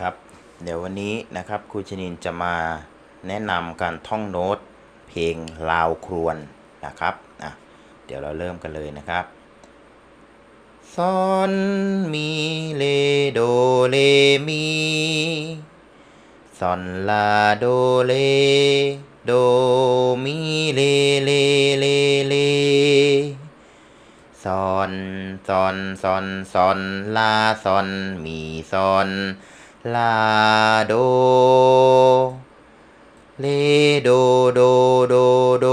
นะครับ เดี๋ยววันนี้นะครับครูชนินจะมาแนะนำการท่องโน้ต เพลงลาวครวนนะครับอะเดี๋ยวเราเริ่มกันเลยนะครับซอนมีเลโดเลมีซอนลาโดเลโดมีเลเลเลเลซอนซอนซอนซอนลาซอนมีซอน ลาโดเลโดโดโดโด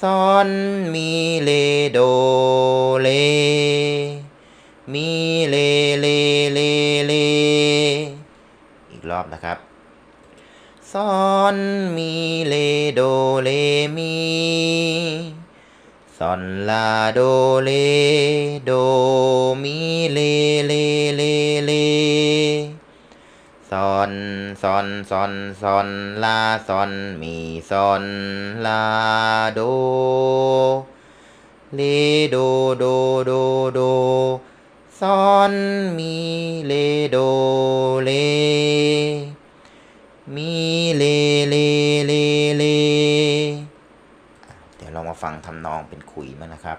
ซอนมีเลโดเล มีเลเลเลเล อีกรอบนะครับซอนมีเลโดเลมีซอนลาโดเลโดมีเลเล ซอนซอนซอนลาซอนมีซอนลาโดเลโดโดโดโดซอนมีเลโดเลมีเลเลเลเลเดี๋ยวเรามาฟังทำนองเป็นขุยมันนะครับ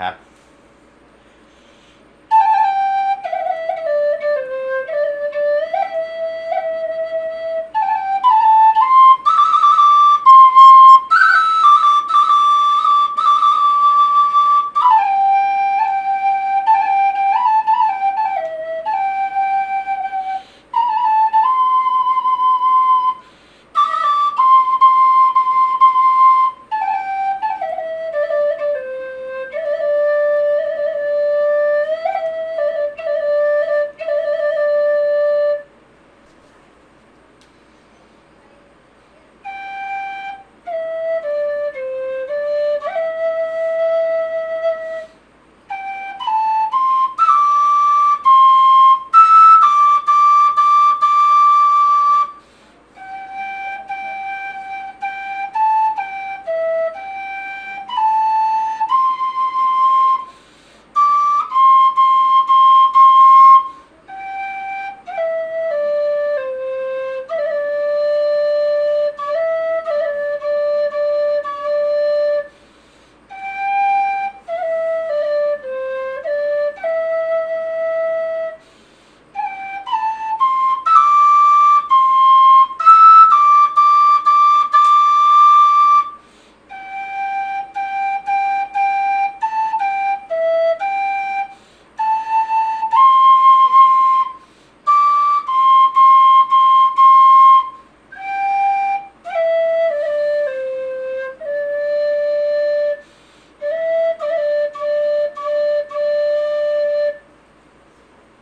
ครับ